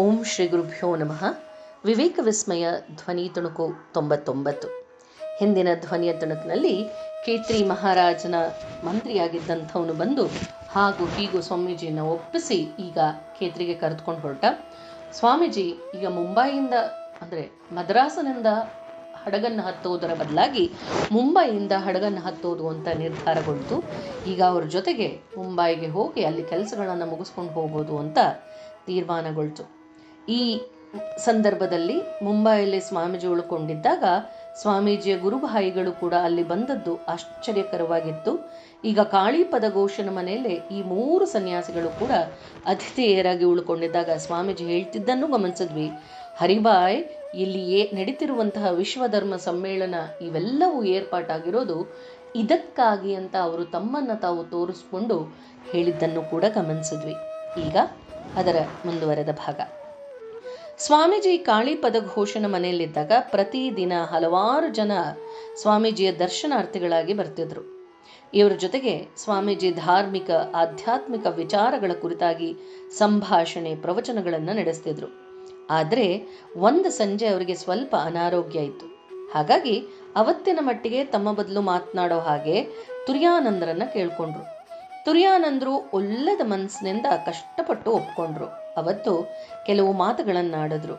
ಓಂ ಶ್ರೀ ಗುರುಭ್ಯೋ ನಮಃ. ವಿವೇಕ ವಿಸ್ಮಯ ಧ್ವನಿ ತುಣುಕು ತೊಂಬತ್ತೊಂಬತ್ತು. ಹಿಂದಿನ ಧ್ವನಿಯ ತುಣುಕಿನಲ್ಲಿ ಕೇತ್ರಿ ಮಹಾರಾಜನ ಮಂತ್ರಿಯಾಗಿದ್ದಂಥವನು ಬಂದು ಹಾಗೂ ಹೀಗೂ ಸ್ವಾಮೀಜಿಯನ್ನು ಒಪ್ಪಿಸಿ ಈಗ ಕೇತ್ರಿಗೆ ಕರೆದುಕೊಂಡು ಹೊರಟ. ಸ್ವಾಮೀಜಿ, ಈಗ ಮುಂಬೈಯಿಂದ, ಅಂದರೆ ಮದ್ರಾಸನಿಂದ ಹಡಗನ್ನು ಹತ್ತುವುದರ ಬದಲಾಗಿ ಮುಂಬೈಯಿಂದ ಹಡಗನ್ನು ಹತ್ತೋದು ಅಂತ ನಿರ್ಧಾರಗೊಳ್ತು ಈಗ ಅವ್ರ ಜೊತೆಗೆ ಮುಂಬೈಗೆ ಹೋಗಿ ಅಲ್ಲಿ ಕೆಲಸಗಳನ್ನು ಮುಗಿಸ್ಕೊಂಡು ಹೋಗೋದು ಅಂತ ತೀರ್ಮಾನಗೊಳ್ತು. ಈ ಸಂದರ್ಭದಲ್ಲಿ ಮುಂಬೈಯಲ್ಲಿ ಸ್ವಾಮೀಜಿ ಉಳ್ಕೊಂಡಿದ್ದಾಗ ಸ್ವಾಮೀಜಿಯ ಗುರುಭಾಯಿಗಳು ಕೂಡ ಅಲ್ಲಿ ಬಂದದ್ದು ಆಶ್ಚರ್ಯಕರವಾಗಿತ್ತು. ಈಗ ಕಾಳಿ ಘೋಷನ ಮನೆಯಲ್ಲಿ ಈ ಮೂರು ಸನ್ಯಾಸಿಗಳು ಕೂಡ ಅತಿಥೇಯರಾಗಿ ಉಳ್ಕೊಂಡಿದ್ದಾಗ ಸ್ವಾಮೀಜಿ ಹೇಳ್ತಿದ್ದನ್ನು ಗಮನಿಸಿದ್ವಿ. ಹರಿಬಾಯ್, ಇಲ್ಲಿ ಏ ನಡೀತಿರುವಂತಹ ವಿಶ್ವಧರ್ಮ ಸಮ್ಮೇಳನ ಇವೆಲ್ಲವೂ ಏರ್ಪಾಟಾಗಿರೋದು ಇದಕ್ಕಾಗಿ ಅಂತ ಅವರು ತಮ್ಮನ್ನು ತಾವು ತೋರಿಸ್ಕೊಂಡು ಹೇಳಿದ್ದನ್ನು ಕೂಡ ಗಮನಿಸಿದ್ವಿ. ಈಗ ಅದರ ಮುಂದುವರೆದ ಭಾಗ. ಸ್ವಾಮೀಜಿ ಕಾಳಿಪದ ಘೋಷನ ಮನೆಯಲ್ಲಿದ್ದಾಗ ಪ್ರತಿದಿನ ಹಲವಾರು ಜನ ಸ್ವಾಮೀಜಿಯ ದರ್ಶನಾರ್ಥಿಗಳಾಗಿ ಬರ್ತಿದ್ರು. ಇವರ ಜೊತೆಗೆ ಸ್ವಾಮೀಜಿ ಧಾರ್ಮಿಕ, ಆಧ್ಯಾತ್ಮಿಕ ವಿಚಾರಗಳ ಕುರಿತಾಗಿ ಸಂಭಾಷಣೆ ಪ್ರವಚನಗಳನ್ನು ನಡೆಸ್ತಿದ್ರು. ಆದರೆ ಒಂದು ಸಂಜೆ ಅವರಿಗೆ ಸ್ವಲ್ಪ ಅನಾರೋಗ್ಯ ಇತ್ತು. ಹಾಗಾಗಿ ಅವತ್ತಿನ ಮಟ್ಟಿಗೆ ತಮ್ಮ ಬದಲು ಮಾತನಾಡೋ ಹಾಗೆ ತುರ್ಯಾನಂದರನ್ನು ಕೇಳ್ಕೊಂಡ್ರು. ತುರ್ಯಾನಂದರು ಒಲ್ಲದ ಮನಸ್ಸಿನಿಂದ ಕಷ್ಟಪಟ್ಟು ಒಪ್ಕೊಂಡ್ರು. ಅವತ್ತು ಕೆಲವು ಮಾತುಗಳನ್ನಾಡಿದ್ರು.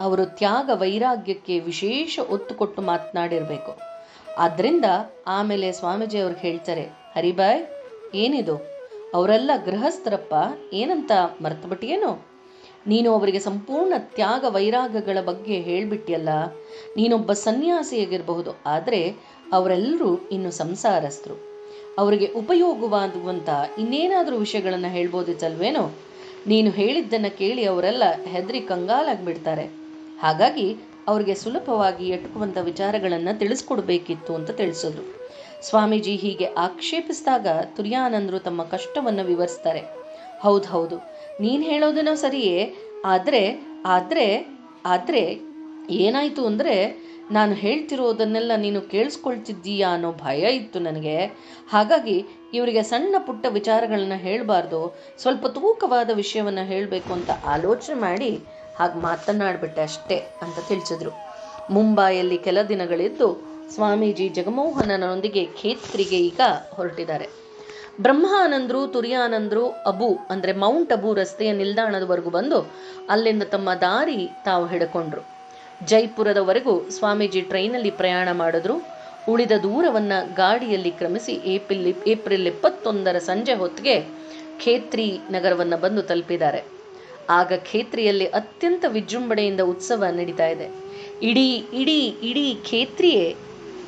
ಅವರು ತ್ಯಾಗ ವೈರಾಗ್ಯಕ್ಕೆ ವಿಶೇಷ ಒತ್ತು ಕೊಟ್ಟು ಮಾತನಾಡಿರಬೇಕು. ಆದ್ದರಿಂದ ಆಮೇಲೆ ಸ್ವಾಮೀಜಿ ಅವ್ರಿಗೆ ಹೇಳ್ತಾರೆ ಹರಿಬಾಯ್ ಏನಿದು? ಅವರೆಲ್ಲ ಗೃಹಸ್ಥರಪ್ಪ, ಏನಂತ ಮರ್ತುಬಿಟ್ಟಿಯೇನೋ? ನೀನು ಅವರಿಗೆ ಸಂಪೂರ್ಣ ತ್ಯಾಗ ವೈರಾಗ್ಯಗಳ ಬಗ್ಗೆ ಹೇಳಿಬಿಟ್ಟಿಯಲ್ಲ, ನೀನೊಬ್ಬ ಸನ್ಯಾಸಿಯಾಗಿರಬಹುದು. ಆದರೆ ಅವರೆಲ್ಲರೂ ಇನ್ನು ಸಂಸಾರಸ್ಥರು. ಅವರಿಗೆ ಉಪಯೋಗವಾಗುವಂಥ ಇನ್ನೇನಾದರೂ ವಿಷಯಗಳನ್ನು ಹೇಳ್ಬೋದಿತ್ತಲ್ವೇನೋ? ನೀನು ಹೇಳಿದ್ದನ್ನು ಕೇಳಿ ಅವರೆಲ್ಲ ಹೆದರಿ ಕಂಗಾಲಾಗ್ಬಿಡ್ತಾರೆ. ಹಾಗಾಗಿ ಅವರಿಗೆ ಸುಲಭವಾಗಿ ಎಟುಕುವಂಥ ವಿಚಾರಗಳನ್ನು ತಿಳಿಸ್ಕೊಡ್ಬೇಕಿತ್ತು ಅಂತ ತಿಳಿಸಿದ್ರು. ಸ್ವಾಮೀಜಿ ಹೀಗೆ ಆಕ್ಷೇಪಿಸಿದಾಗ ತುರ್ಯಾನಂದರು ತಮ್ಮ ಕಷ್ಟವನ್ನು ವಿವರಿಸ್ತಾರೆ. ಹೌದು ಹೌದು, ನೀನು ಹೇಳೋದನ್ನು ಸರಿಯೇ, ಆದರೆ ಆದರೆ ಆದರೆ ಏನಾಯಿತು ಅಂದರೆ ನಾನು ಹೇಳ್ತಿರೋದನ್ನೆಲ್ಲ ನೀನು ಕೇಳಿಸ್ಕೊಳ್ತಿದ್ದೀಯಾ ಅನ್ನೋ ಭಯ ಇತ್ತು ನನಗೆ. ಹಾಗಾಗಿ ಇವರಿಗೆ ಸಣ್ಣ ಪುಟ್ಟ ವಿಚಾರಗಳನ್ನ ಹೇಳಬಾರ್ದು, ಸ್ವಲ್ಪ ತೂಕವಾದ ವಿಷಯವನ್ನು ಹೇಳಬೇಕು ಅಂತ ಆಲೋಚನೆ ಮಾಡಿ ಹಾಗೆ ಮಾತನಾಡಿಬಿಟ್ಟೆ ಅಷ್ಟೇ ಅಂತ ತಿಳಿಸಿದ್ರು. ಮುಂಬೈಯಲ್ಲಿ ಕೆಲ ದಿನಗಳಿದ್ದು ಸ್ವಾಮೀಜಿ ಜಗಮೋಹನನೊಂದಿಗೆ ಖೇತ್ರಿಗೆ ಈಗ ಹೊರಟಿದ್ದಾರೆ. ಬ್ರಹ್ಮಾನಂದರು, ತುರಿಯಾನಂದರು, ಅಬು ಅಂದರೆ ಮೌಂಟ್ ಅಬು ರಸ್ತೆಯ ನಿಲ್ದಾಣದವರೆಗೂ ಬಂದು ಅಲ್ಲಿಂದ ತಮ್ಮ ದಾರಿ ತಾವು ಹಿಡ್ಕೊಂಡ್ರು. ಜೈಪುರದವರೆಗೂ ಸ್ವಾಮೀಜಿ ಟ್ರೈನಲ್ಲಿ ಪ್ರಯಾಣ ಮಾಡಿದ್ರು. ಉಳಿದ ದೂರವನ್ನು ಗಾಡಿಯಲ್ಲಿ ಕ್ರಮಿಸಿ ಏಪ್ರಿಲ್ ಏಪ್ರಿಲ್ ಇಪ್ಪತ್ತೊಂದರ ಸಂಜೆ ಹೊತ್ತಿಗೆ ಖೇತ್ರಿ ನಗರವನ್ನು ಬಂದು ತಲುಪಿದ್ದಾರೆ. ಆಗ ಖೇತ್ರಿಯಲ್ಲಿ ಅತ್ಯಂತ ವಿಜೃಂಭಣೆಯಿಂದ ಉತ್ಸವ ನಡೀತಾ ಇದೆ. ಇಡೀ ಇಡೀ ಇಡೀ ಖೇತ್ರಿಯೇ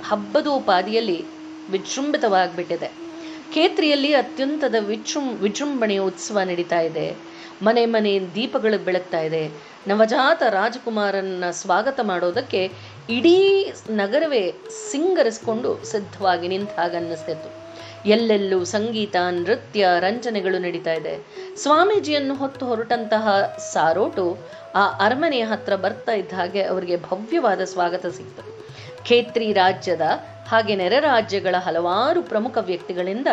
ಹಬ್ಬದೋಪಾದಿಯಲ್ಲಿ ವಿಜೃಂಭಿತವಾಗಿಬಿಟ್ಟಿದೆ. ಖೇತ್ರಿಯಲ್ಲಿ ಅತ್ಯಂತದ ವಿಜೃಂ, ವಿಜೃಂಭಣೆಯ ಉತ್ಸವ ನಡೀತಾ ಇದೆ. ಮನೆ ಮನೆ ದೀಪಗಳು ಬೆಳಗ್ತಾ ಇದೆ. ನವಜಾತ ರಾಜಕುಮಾರನ್ನ ಸ್ವಾಗತ ಮಾಡೋದಕ್ಕೆ ಇಡೀ ನಗರವೇ ಸಿಂಗರಿಸ್ಕೊಂಡು ಸಿದ್ಧವಾಗಿ ನಿಂತ ಹಾಗನ್ನಿಸ್ತಿತ್ತು ಎಲ್ಲೆಲ್ಲೂ ಸಂಗೀತ, ನೃತ್ಯ, ರಂಜನೆಗಳು ನಡೀತಾ ಇದೆ. ಸ್ವಾಮೀಜಿಯನ್ನು ಹೊತ್ತು ಹೊರಟಂತಹ ಸಾರೋಟು ಆ ಅರಮನೆಯ ಹತ್ರ ಬರ್ತಾ ಇದ್ದ ಹಾಗೆ ಅವರಿಗೆ ಭವ್ಯವಾದ ಸ್ವಾಗತ ಸಿಕ್ತು. ಖೇತ್ರಿ ರಾಜ್ಯದ ಹಾಗೆ ನೆರೆ ರಾಜ್ಯಗಳ ಹಲವಾರು ಪ್ರಮುಖ ವ್ಯಕ್ತಿಗಳಿಂದ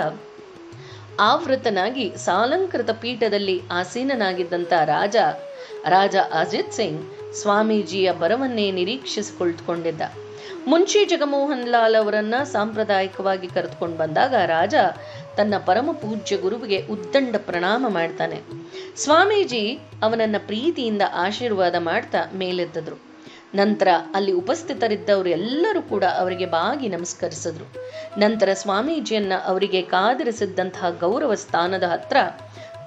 ಆವೃತನಾಗಿ ಸಾಲಂಕೃತ ಪೀಠದಲ್ಲಿ ಆಸೀನನಾಗಿದ್ದಂಥ ರಾಜ ರಾಜ ಅಜಿತ್ ಸಿಂಗ್ ಸ್ವಾಮೀಜಿಯ ಬರವನ್ನೇ ನಿರೀಕ್ಷಿಸಿಕೊಳ್ಕೊಂಡಿದ್ದ ಮುನ್ಷಿ ಜಗಮೋಹನ್ ಲಾಲ್ ಅವರನ್ನ ಸಾಂಪ್ರದಾಯಿಕವಾಗಿ ಕರೆದುಕೊಂಡು ಬಂದಾಗ ರಾಜ ತನ್ನ ಪರಮ ಪೂಜ್ಯ ಗುರುವಿಗೆ ಉದ್ದಂಡ ಪ್ರಣಾಮ ಮಾಡ್ತಾನೆ. ಸ್ವಾಮೀಜಿ ಅವನನ್ನ ಪ್ರೀತಿಯಿಂದ ಆಶೀರ್ವಾದ ಮಾಡ್ತಾ ಮೇಲೆದ್ದರು ನಂತರ ಅಲ್ಲಿ ಉಪಸ್ಥಿತರಿದ್ದವರು ಎಲ್ಲರೂ ಕೂಡ ಅವರಿಗೆ ಬಾಗಿ ನಮಸ್ಕರಿಸಿದ್ರು. ನಂತರ ಸ್ವಾಮೀಜಿಯನ್ನ ಅವರಿಗೆ ಕಾದಿರಿಸಿದ್ದಂತಹ ಗೌರವ ಸ್ಥಾನದ ಹತ್ರ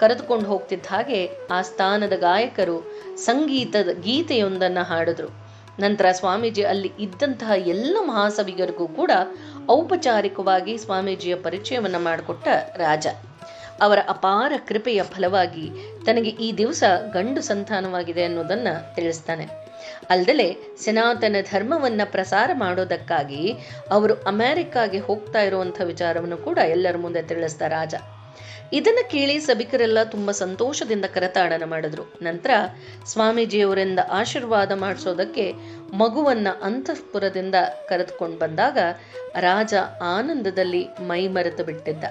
ಕರೆದುಕೊಂಡು ಹೋಗ್ತಿದ್ದ ಹಾಗೆ ಆ ಸ್ಥಾನದ ಗಾಯಕರು ಸಂಗೀತದ ಗೀತೆಯೊಂದನ್ನು ಹಾಡಿದ್ರು. ನಂತರ ಸ್ವಾಮೀಜಿ ಅಲ್ಲಿ ಇದ್ದಂತಹ ಎಲ್ಲ ಮಹಾಸವಿಗರಿಗೂ ಕೂಡ ಔಪಚಾರಿಕವಾಗಿ ಸ್ವಾಮೀಜಿಯ ಪರಿಚಯವನ್ನು ಮಾಡಿಕೊಟ್ಟ ರಾಜ. ಅವರ ಅಪಾರ ಕೃಪೆಯ ಫಲವಾಗಿ ತನಗೆ ಈ ದಿವಸ ಗಂಡು ಸಂತಾನವಾಗಿದೆ ಅನ್ನೋದನ್ನ ತಿಳಿಸ್ತಾನೆ. ಅಲ್ದಲೆ ಸನಾತನ ಧರ್ಮವನ್ನ ಪ್ರಸಾರ ಮಾಡೋದಕ್ಕಾಗಿ ಅವರು ಅಮೆರಿಕಾಗೆ ಹೋಗ್ತಾ ಇರುವಂಥ ವಿಚಾರವನ್ನು ಕೂಡ ಎಲ್ಲರ ಮುಂದೆ ತಿಳಿಸ್ತಾ ರಾಜ. ಇದನ್ನು ಕೇಳಿ ಸಭಿಕರೆಲ್ಲ ತುಂಬ ಸಂತೋಷದಿಂದ ಕರತಾಡನ ಮಾಡಿದ್ರು. ನಂತರ ಸ್ವಾಮೀಜಿಯವರಿಂದ ಆಶೀರ್ವಾದ ಮಾಡಿಸೋದಕ್ಕೆ ಮಗುವನ್ನ ಅಂತಃಪುರದಿಂದ ಕರೆದುಕೊಂಡು ಬಂದಾಗ ರಾಜ ಆನಂದದಲ್ಲಿ ಮೈ ಮರೆತು ಬಿಟ್ಟಿದ್ದ.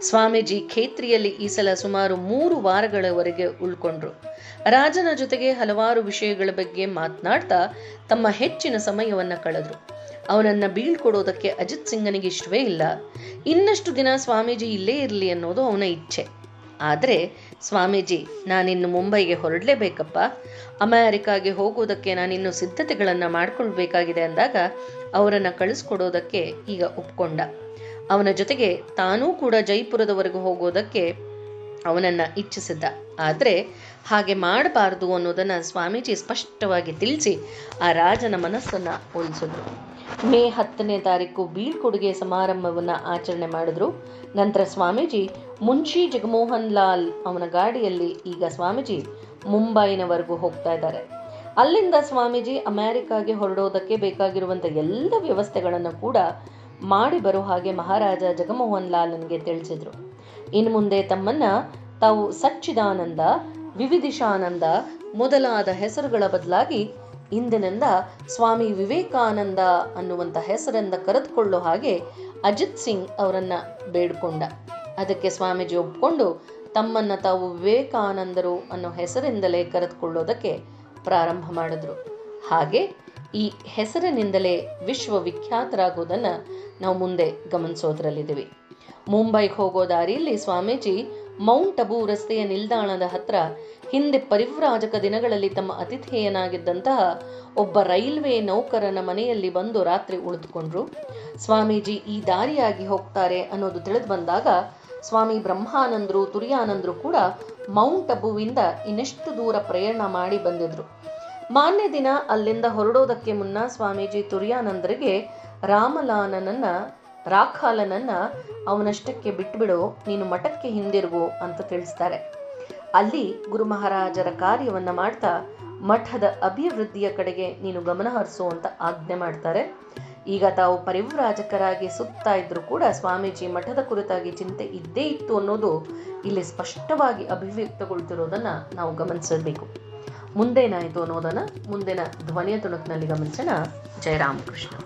ಸ್ವಾಮೀಜಿ ಖೇತ್ರಿಯಲ್ಲಿ ಈ ಸಲ ಸುಮಾರು ಮೂರು ವಾರಗಳವರೆಗೆ ಉಳ್ಕೊಂಡ್ರು. ರಾಜನ ಜೊತೆಗೆ ಹಲವಾರು ವಿಷಯಗಳ ಬಗ್ಗೆ ಮಾತನಾಡ್ತಾ ತಮ್ಮ ಹೆಚ್ಚಿನ ಸಮಯವನ್ನ ಕಳೆದ್ರು. ಅವನನ್ನ ಬೀಳ್ಕೊಡೋದಕ್ಕೆ ಅಜಿತ್ ಸಿಂಗನಿಗೆ ಇಷ್ಟವೇ ಇಲ್ಲ. ಇನ್ನಷ್ಟು ದಿನ ಸ್ವಾಮೀಜಿ ಇಲ್ಲೇ ಇರಲಿ ಅನ್ನೋದು ಅವನ ಇಚ್ಛೆ. ಆದರೆ ಸ್ವಾಮೀಜಿ, ನಾನಿನ್ನು ಮುಂಬೈಗೆ ಹೊರಡಲೇಬೇಕಪ್ಪ. ಅಮೆರಿಕಾಗೆ ಹೋಗೋದಕ್ಕೆ ನಾನಿನ್ನು ಸಿದ್ಧತೆಗಳನ್ನು ಮಾಡ್ಕೊಳ್ಬೇಕಾಗಿದೆ ಅಂದಾಗ ಅವರನ್ನು ಕಳಿಸ್ಕೊಡೋದಕ್ಕೆ ಈಗ ಒಪ್ಕೊಂಡ. ಅವನ ಜೊತೆಗೆ ತಾನೂ ಕೂಡ ಜೈಪುರದವರೆಗೂ ಹೋಗೋದಕ್ಕೆ ಅವನನ್ನ ಇಚ್ಛಿಸಿದ್ದ. ಆದರೆ ಹಾಗೆ ಮಾಡಬಾರ್ದು ಅನ್ನೋದನ್ನು ಸ್ವಾಮೀಜಿ ಸ್ಪಷ್ಟವಾಗಿ ತಿಳಿಸಿ ಆ ರಾಜನ ಮನಸ್ಸನ್ನು ಒಲಿಸಿದ್ರು ಮೇ ಹತ್ತನೇ ತಾರೀಕು ಬೀಳ್ಕೊಡುಗೆ ಸಮಾರಂಭವನ್ನ ಆಚರಣೆ ಮಾಡಿದ್ರು. ನಂತರ ಸ್ವಾಮೀಜಿ ಮುನ್ಷಿ ಜಗಮೋಹನ್ ಲಾಲ್ ಅವನ ಗಾಡಿಯಲ್ಲಿ ಈಗ ಸ್ವಾಮೀಜಿ ಮುಂಬೈನವರೆಗೂ ಹೋಗ್ತಾ ಇದ್ದಾರೆ. ಅಲ್ಲಿಂದ ಸ್ವಾಮೀಜಿ ಅಮೆರಿಕಾಗೆ ಹೊರಡೋದಕ್ಕೆ ಬೇಕಾಗಿರುವಂಥ ಎಲ್ಲ ವ್ಯವಸ್ಥೆಗಳನ್ನು ಕೂಡ ಮಾಡಿ ಬರೋ ಹಾಗೆ ಮಹಾರಾಜ ಜಗಮೋಹನ್ ಲಾಲ್ ನನಗೆ ತಿಳಿಸಿದ್ರು. ಇನ್ನು ಮುಂದೆ ತಮ್ಮನ್ನ ತಾವು ಸಚ್ಚಿದಾನಂದ, ವಿವಿಧಿಶಾನಂದ ಮೊದಲಾದ ಹೆಸರುಗಳ ಬದಲಾಗಿ ಇಂದಿನಿಂದ ಸ್ವಾಮಿ ವಿವೇಕಾನಂದ ಅನ್ನುವಂಥ ಹೆಸರಿಂದ ಕರೆದುಕೊಳ್ಳೋ ಹಾಗೆ ಅಜಿತ್ ಸಿಂಗ್ ಅವರನ್ನ ಬೇಡ್ಕೊಂಡ. ಅದಕ್ಕೆ ಸ್ವಾಮೀಜಿ ಒಪ್ಪಿಕೊಂಡು ತಮ್ಮನ್ನ ತಾವು ವಿವೇಕಾನಂದರು ಅನ್ನೋ ಹೆಸರಿಂದಲೇ ಕರೆದುಕೊಳ್ಳೋದಕ್ಕೆ ಪ್ರಾರಂಭ ಮಾಡಿದ್ರು. ಹಾಗೆ ಈ ಹೆಸರಿನಿಂದಲೇ ವಿಶ್ವವಿಖ್ಯಾತರಾಗೋದನ್ನು ನಾವು ಮುಂದೆ ಗಮನಿಸೋದ್ರಲ್ಲಿದ್ದೀವಿ. ಮುಂಬೈಗೆ ಹೋಗೋ ದಾರಿಯಲ್ಲಿ ಸ್ವಾಮೀಜಿ ಮೌಂಟ್ ಅಬು ರಸ್ತೆಯ ನಿಲ್ದಾಣದ ಹತ್ರ ಹಿಂದೆ ಪರಿವ್ರಾಜಕ ದಿನಗಳಲ್ಲಿ ತಮ್ಮ ಅತಿಥೇಯನಾಗಿದ್ದಂತಹ ಒಬ್ಬ ರೈಲ್ವೆ ನೌಕರನ ಮನೆಯಲ್ಲಿ ಬಂದು ರಾತ್ರಿ ಉಳಿದುಕೊಂಡ್ರು. ಸ್ವಾಮೀಜಿ ಈ ದಾರಿಯಾಗಿ ಹೋಗ್ತಾರೆ ಅನ್ನೋದು ತಿಳಿದು ಬಂದಾಗ ಸ್ವಾಮಿ ಬ್ರಹ್ಮಾನಂದರು, ತುರಿಯಾನಂದರು ಕೂಡ ಮೌಂಟ್ ಅಬುವಿಂದ ಇನ್ನೆಷ್ಟು ದೂರ ಪ್ರಯಾಣ ಮಾಡಿ ಬಂದಿದ್ರು. ಮಾನ್ಯ ದಿನ ಅಲ್ಲಿಂದ ಹೊರಡೋದಕ್ಕೆ ಮುನ್ನ ಸ್ವಾಮೀಜಿ ತುರಿಯಾನಂದರಿಗೆ ರಾಮಲಾನನನ್ನ ರಾಖಾಲನನ್ನ ಅವನಷ್ಟಕ್ಕೆ ಬಿಟ್ಬಿಡು, ನೀನು ಮಠಕ್ಕೆ ಹಿಂದಿರುಗು ಅಂತ ತಿಳಿಸ್ತಾರೆ. ಅಲ್ಲಿ ಗುರು ಮಹಾರಾಜರ ಕಾರ್ಯವನ್ನ ಮಾಡ್ತಾ ಮಠದ ಅಭಿವೃದ್ಧಿಯ ಕಡೆಗೆ ನೀನು ಗಮನ ಹರಿಸು ಅಂತ ಆಜ್ಞೆ ಮಾಡ್ತಾರೆ. ಈಗ ತಾವು ಪರಿವ್ರಾಜಕರಾಗಿ ಸುತ್ತಾ ಇದ್ರು ಕೂಡ ಸ್ವಾಮೀಜಿ ಮಠದ ಕುರಿತಾಗಿ ಚಿಂತೆ ಇದ್ದೇ ಇತ್ತು ಅನ್ನೋದು ಇಲ್ಲಿ ಸ್ಪಷ್ಟವಾಗಿ ಅಭಿವ್ಯಕ್ತಗೊಳ್ತಿರೋದನ್ನ ನಾವು ಗಮನಿಸಬೇಕು. ಮುಂದೇನಾಯಿತು ಅನ್ನೋದನ್ನ ಮುಂದಿನ ಧ್ವನಿಯ ತುಣುಕಿನಲ್ಲಿ ಗಮನಿಸೋಣ. ಜಯ ರಾಮಕೃಷ್ಣ